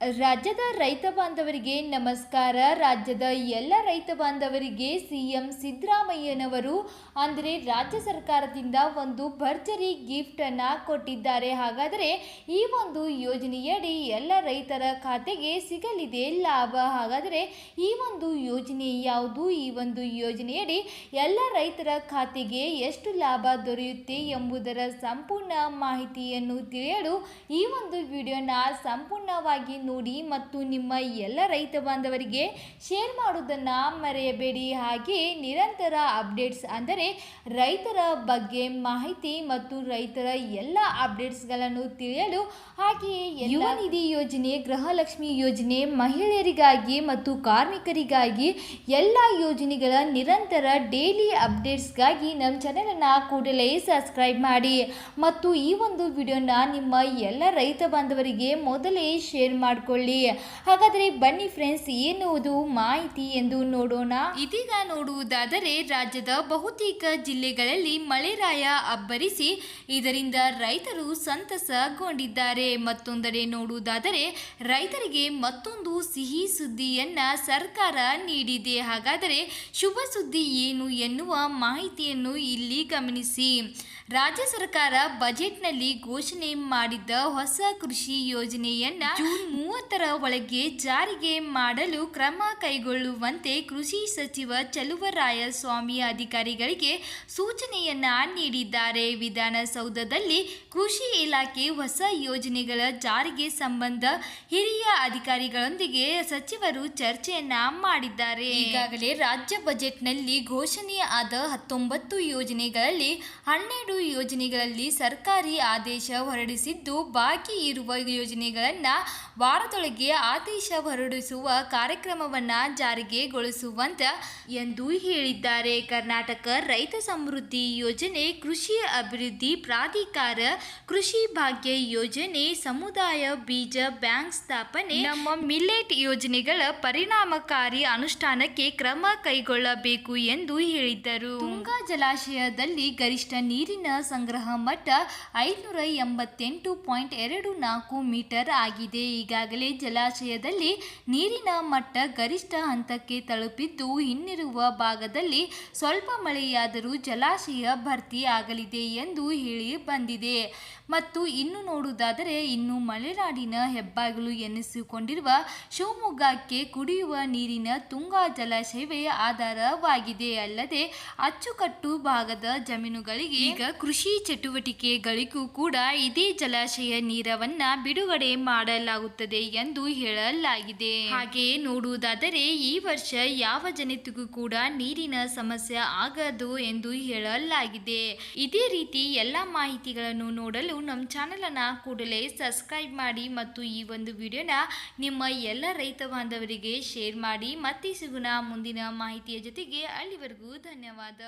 ರಾಜ್ಯದ ರೈತ ಬಾಂಧವರಿಗೆ ನಮಸ್ಕಾರ. ರಾಜ್ಯದ ಎಲ್ಲ ರೈತ ಬಾಂಧವರಿಗೆ ಸಿಎಂ ಸಿದ್ದರಾಮಯ್ಯನವರು ಅಂದರೆ ರಾಜ್ಯ ಸರ್ಕಾರದಿಂದ ಒಂದು ಭರ್ಜರಿ ಗಿಫ್ಟನ್ನು ಕೊಟ್ಟಿದ್ದಾರೆ. ಹಾಗಾದರೆ ಈ ಒಂದು ಯೋಜನೆಯಡಿ ಎಲ್ಲ ರೈತರ ಖಾತೆಗೆ ಸಿಗಲಿದೆ ಲಾಭ. ಹಾಗಾದರೆ ಈ ಒಂದು ಯೋಜನೆ ಯಾವುದು? ಈ ಒಂದು ಯೋಜನೆಯಡಿ ಎಲ್ಲ ರೈತರ ಖಾತೆಗೆ ಎಷ್ಟು ಲಾಭ ದೊರೆಯುತ್ತೆ ಎಂಬುದರ ಸಂಪೂರ್ಣ ಮಾಹಿತಿಯನ್ನು ತಿಳಿಯಲು ಈ ಒಂದು ವಿಡಿಯೋನ ಸಂಪೂರ್ಣವಾಗಿ ನೋಡಿ ಮತ್ತು ನಿಮ್ಮ ಎಲ್ಲ ರೈತ ಬಾಂಧವರಿಗೆ ಶೇರ್ ಮಾಡುವುದನ್ನು ಮರೆಯಬೇಡಿ. ಹಾಗೆ ನಿರಂತರ ಅಪ್ಡೇಟ್ಸ್ ಅಂದರೆ ರೈತರ ಬಗ್ಗೆ ಮಾಹಿತಿ ಮತ್ತು ರೈತರ ಎಲ್ಲ ಅಪ್ಡೇಟ್ಸ್ಗಳನ್ನು ತಿಳಿಯಲು ಹಾಗೆಯೇ ಯುವ ನಿಧಿ ಯೋಜನೆ, ಗೃಹಲಕ್ಷ್ಮಿ ಯೋಜನೆ, ಮಹಿಳೆಯರಿಗಾಗಿ ಮತ್ತು ಕಾರ್ಮಿಕರಿಗಾಗಿ ಎಲ್ಲ ಯೋಜನೆಗಳ ನಿರಂತರ ಡೈಲಿ ಅಪ್ಡೇಟ್ಸ್ಗಾಗಿ ನಮ್ಮ ಚಾನೆಲನ್ನು ಕೂಡಲೇ ಸಬ್ಸ್ಕ್ರೈಬ್ ಮಾಡಿ. ಮತ್ತು ಈ ಒಂದು ವಿಡಿಯೋನ ನಿಮ್ಮ ಎಲ್ಲ ರೈತ ಬಾಂಧವರಿಗೆ ಮೊದಲೇ ಶೇರ್ ಮಾಡಿಕೊಳ್ಳಿ. ಹಾಗಾದರೆ ಬನ್ನಿ ಫ್ರೆಂಡ್ಸ್ ಏನುವುದು ಮಾಹಿತಿ ಎಂದು ನೋಡೋಣ. ಇದೀಗ ನೋಡುವುದಾದರೆ ರಾಜ್ಯದ ಬಹುತೇಕ ಜಿಲ್ಲೆಗಳಲ್ಲಿ ಮಳೆರಾಯ ಅಬ್ಬರಿಸಿ, ಇದರಿಂದ ರೈತರು ಸಂತಸಗೊಂಡಿದ್ದಾರೆ. ಮತ್ತೊಂದೆಡೆ ನೋಡುವುದಾದರೆ ರೈತರಿಗೆ ಮತ್ತೊಂದು ಸಿಹಿ ಸುದ್ದಿಯನ್ನ ಸರ್ಕಾರ ನೀಡಿದೆ. ಹಾಗಾದರೆ ಶುಭ ಸುದ್ದಿ ಏನು ಎನ್ನುವ ಮಾಹಿತಿಯನ್ನು ಇಲ್ಲಿ ಗಮನಿಸಿ. ರಾಜ್ಯ ಸರ್ಕಾರ ಬಜೆಟ್ನಲ್ಲಿ ಘೋಷಣೆ ಮಾಡಿದ್ದ ಹೊಸ ಕೃಷಿ ಯೋಜನೆಯನ್ನ ಜೂನ್ ಮೂವತ್ತರ ಒಳಗೆ ಜಾರಿಗೆ ಮಾಡಲು ಕ್ರಮ ಕೈಗೊಳ್ಳುವಂತೆ ಕೃಷಿ ಸಚಿವ ಚಲುವರಾಯ ಸ್ವಾಮಿ ಅಧಿಕಾರಿಗಳಿಗೆ ಸೂಚನೆಯನ್ನ ನೀಡಿದ್ದಾರೆ. ವಿಧಾನಸೌಧದಲ್ಲಿ ಕೃಷಿ ಇಲಾಖೆ ಹೊಸ ಯೋಜನೆಗಳ ಜಾರಿಗೆ ಸಂಬಂಧ ಹಿರಿಯ ಅಧಿಕಾರಿಗಳೊಂದಿಗೆ ಸಚಿವರು ಚರ್ಚೆಯನ್ನ ಮಾಡಿದ್ದಾರೆ. ಈಗಾಗಲೇ ರಾಜ್ಯ ಬಜೆಟ್ನಲ್ಲಿ ಘೋಷಣೆ ಆದ ಹತ್ತೊಂಬತ್ತು ಯೋಜನೆಗಳಲ್ಲಿ ಹನ್ನೆರಡು ಯೋಜನೆಗಳಲ್ಲಿ ಸರ್ಕಾರಿ ಆದೇಶ ಹೊರಡಿಸಿದ್ದು, ಬಾಕಿ ಇರುವ ಯೋಜನೆಗಳನ್ನು ವಾರದೊಳಗೆ ಆದೇಶ ಹೊರಡಿಸುವ ಕಾರ್ಯಕ್ರಮವನ್ನು ಜಾರಿಗೆಗೊಳಿಸುವಂತ ಎಂದು ಹೇಳಿದ್ದಾರೆ. ಕರ್ನಾಟಕ ರೈತ ಸಮೃದ್ಧಿ ಯೋಜನೆ ಕೃಷಿ ಅಭಿವೃದ್ಧಿ ಪ್ರಾಧಿಕಾರ ಕೃಷಿ ಭಾಗ್ಯ ಯೋಜನೆ ಸಮುದಾಯ ಬೀಜ ಬ್ಯಾಂಕ್ ಸ್ಥಾಪನೆ ನಮ್ಮ ಮಿಲ್ಲೆಟ್ ಯೋಜನೆಗಳ ಪರಿಣಾಮಕಾರಿ ಅನುಷ್ಠಾನಕ್ಕೆ ಕ್ರಮ ಕೈಗೊಳ್ಳಬೇಕು ಎಂದು ಹೇಳಿದ್ದರು. ತುಂಗಾ ಜಲಾಶಯದಲ್ಲಿ ಗರಿಷ್ಠ ನೀರಿನ ಸಂಗ್ರಹ ಮಟ್ಟ ಐನೂರ ಎಂಬತ್ತೆಂಟು ಪಾಯಿಂಟ್ ಎರಡು ನಾಲ್ಕು ಮೀಟರ್ ಆಗಿದೆ. ಈಗಾಗಲೇ ಜಲಾಶಯದಲ್ಲಿ ನೀರಿನ ಮಟ್ಟ ಗರಿಷ್ಠ ಹಂತಕ್ಕೆ ತಲುಪಿದ್ದು, ಇನ್ನಿರುವ ಭಾಗದಲ್ಲಿ ಸ್ವಲ್ಪ ಮಳೆಯಾದರೂ ಜಲಾಶಯ ಭರ್ತಿ ಆಗಲಿದೆ ಎಂದು ಹೇಳಿ ಬಂದಿದೆ. ಮತ್ತು ಇನ್ನು ನೋಡುವುದಾದರೆ, ಇನ್ನು ಮಲೆನಾಡಿನ ಹೆಬ್ಬಾಗಿಲು ಎನಿಸಿಕೊಂಡಿರುವ ಶಿವಮೊಗ್ಗಕ್ಕೆ ಕುಡಿಯುವ ನೀರಿನ ತುಂಗಾ ಜಲಾಶಯವೇ ಆಧಾರವಾಗಿದೆ. ಅಲ್ಲದೆ, ಅಚ್ಚುಕಟ್ಟು ಭಾಗದ ಜಮೀನುಗಳಿಗೆ ಈಗ ಕೃಷಿ ಚಟುವಟಿಕೆಗಳಿಗೂ ಕೂಡ ಇದೇ ಜಲಾಶಯ ನೀರವನ್ನು ಬಿಡುಗಡೆ ಮಾಡಲಾಗುತ್ತದೆ. ಎಂದು ಹೇಳಲಾಗಿದೆ. ಹಾಗೆ ನೋಡುವುದಾದರೆ ಈ ವರ್ಷ ಯಾವ ಜನತೆಗೂ ಕೂಡ ನೀರಿನ ಸಮಸ್ಯೆ ಆಗದು ಎಂದು ಹೇಳಲಾಗಿದೆ. ಇದೇ ರೀತಿ ಎಲ್ಲ ಮಾಹಿತಿಗಳನ್ನು ನೋಡಲು ನಮ್ಮ ಚಾನಲನ್ನು ಕೂಡಲೇ ಸಬ್ಸ್ಕ್ರೈಬ್ ಮಾಡಿ ಮತ್ತು ಈ ಒಂದು ವಿಡಿಯೋನ ನಿಮ್ಮ ಎಲ್ಲ ರೈತ ಬಾಂಧವರಿಗೆ ಶೇರ್ ಮಾಡಿ. ಮತ್ತೆ ಸಿಗೋಣ ಮುಂದಿನ ಮಾಹಿತಿಯ ಜೊತೆಗೆ. ಅಲ್ಲಿವರೆಗೂ ಧನ್ಯವಾದ.